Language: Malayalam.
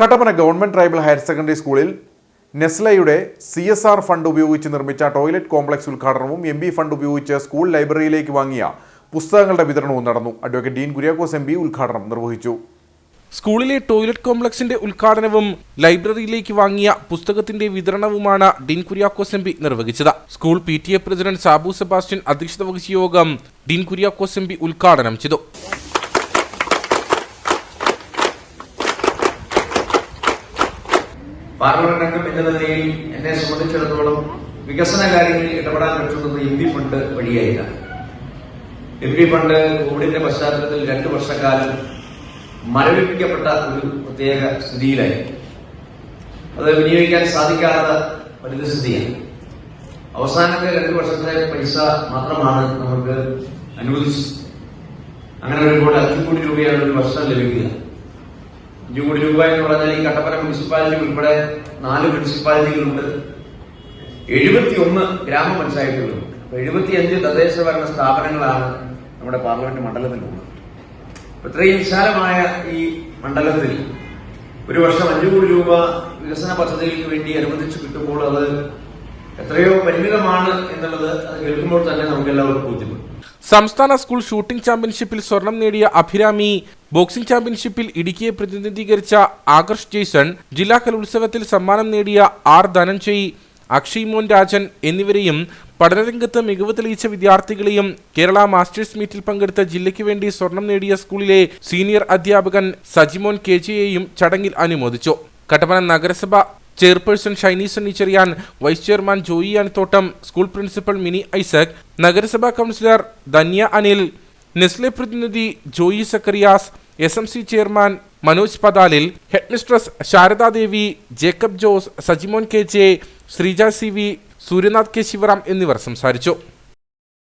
Kattappana government tribal higher secondary സ്കൂളിൽ നെസ്ലയുടെ സി എസ് ആർ ഫണ്ട് ഉപയോഗിച്ച് നിർമ്മിച്ച ടോയ്ലറ്റ് കോംപ്ലക്സ് ഉദ്ഘാടനവും എം ബി ഫണ്ട് ഉപയോഗിച്ച് സ്കൂൾ ലൈബ്രറിയിലേക്ക് വാങ്ങിയ പുസ്തകങ്ങളുടെ വിതരണവും നടന്നു. അഡ്വക്കേറ്റ് ഡീൻ കുര്യാക്കോസ് എം ഉദ്ഘാടനം നിർവഹിച്ചു. സ്കൂളിലെ ടോയ്ലറ്റ് കോംപ്ലക്സിന്റെ ഉദ്ഘാടനവും ലൈബ്രറിയിലേക്ക് വാങ്ങിയ പുസ്തകത്തിന്റെ വിതരണവുമാണ് ഡീൻ കുര്യാക്കോസ് എം നിർവഹിച്ചത്. School P T A president Sabu Sebastian അധ്യക്ഷത വഹിച്ച യോഗം ഡീൻ കുര്യാക്കോസ് എം ഉദ്ഘാടനം ചെയ്തു. പാർലമെന്റ് അംഗം എന്ന നിലയിൽ എന്നെ സംബന്ധിച്ചിടത്തോളം വികസന കാര്യങ്ങളിൽ ഇടപെടാൻ പറ്റുന്നത് എം പി ഫണ്ട് വഴിയായില്ല എം പി ഫണ്ട് കോവിഡിന്റെ പശ്ചാത്തലത്തിൽ രണ്ടു വർഷക്കാലം മരവിപ്പിക്കപ്പെട്ട ഒരു പ്രത്യേക സ്ഥിതിയിലായി. അത് വിനിയോഗിക്കാൻ സാധിക്കാത്ത പരിതസ്ഥിതിയാണ് അവസാനത്തെ രണ്ടു വർഷത്തെ പൈസ മാത്രമാണ് നമുക്ക് അനുവദിച്ചത്. അങ്ങനെ ഒരുപാട് അഞ്ചു കോടി രൂപയാണ് ഒരു വർഷം ലഭിക്കുക. അഞ്ചു കോടി രൂപ എന്ന് പറഞ്ഞാൽ ഈ കട്ടപ്പന മുനിസിപ്പാലിറ്റി ഉൾപ്പെടെ നാല് മുനിസിപ്പാലിറ്റികളുണ്ട് എഴുപത്തിയൊന്ന് ഗ്രാമപഞ്ചായത്തുകളുണ്ട് അപ്പൊ എഴുപത്തിയഞ്ച് തദ്ദേശ ഭരണ സ്ഥാപനങ്ങളാണ് നമ്മുടെ പാർലമെന്റ് മണ്ഡലത്തിലുള്ളത് ഇത്രയും വിശാലമായ ഈ മണ്ഡലത്തിൽ ഒരു വർഷം അഞ്ചു കോടി രൂപ വികസന പദ്ധതികൾക്ക് വേണ്ടി അനുവദിച്ചു കിട്ടുമ്പോൾ അത് എത്രയോ പരിമിതമാണ് എന്നുള്ളത് അത് കേൾക്കുമ്പോൾ തന്നെ നമുക്ക് എല്ലാവർക്കും ബോധ്യപ്പെടും. സംസ്ഥാന സ്കൂൾ ഷൂട്ടിംഗ് ചാമ്പ്യൻഷിപ്പിൽ സ്വർണം നേടിയ അഭിരാമി ബോക്സിംഗ് ചാമ്പ്യൻഷിപ്പിൽ ഇടുക്കിയെ പ്രതിനിധീകരിച്ച ആകർഷ് ജെയ്സൺ ജില്ലാ കലോത്സവത്തിൽ സമ്മാനം നേടിയ ആർ ധനഞ്ജയ് അക്ഷയ് മോൻ രാജൻ എന്നിവരെയും പഠനരംഗത്ത് മികവ് തെളിയിച്ച വിദ്യാർത്ഥികളെയും കേരള മാസ്റ്റേഴ്സ് മീറ്റിൽ പങ്കെടുത്ത ജില്ലയ്ക്ക് വേണ്ടി സ്വർണം നേടിയ സ്കൂളിലെ സീനിയർ അധ്യാപകൻ സജിമോൻ കെ ജിയെയും ചടങ്ങിൽ അനുമോദിച്ചു. കട്ടപ്പന നഗരസഭ chairperson Shiny Sunny Cherian vice chairman Joy Anathottam school principal Mini Isaac നഗരസഭാ കൗൺസിലർ ധന്യ അനിൽ നെസ്ലെ പ്രതിനിധി Joy Zacharias S M C chairman Manoj Pathalil headmistress Saradadevi Jacob Jose Sajimon K J Sreeja C V Sooryanath K Sivaram എന്നിവർ സംസാരിച്ചു.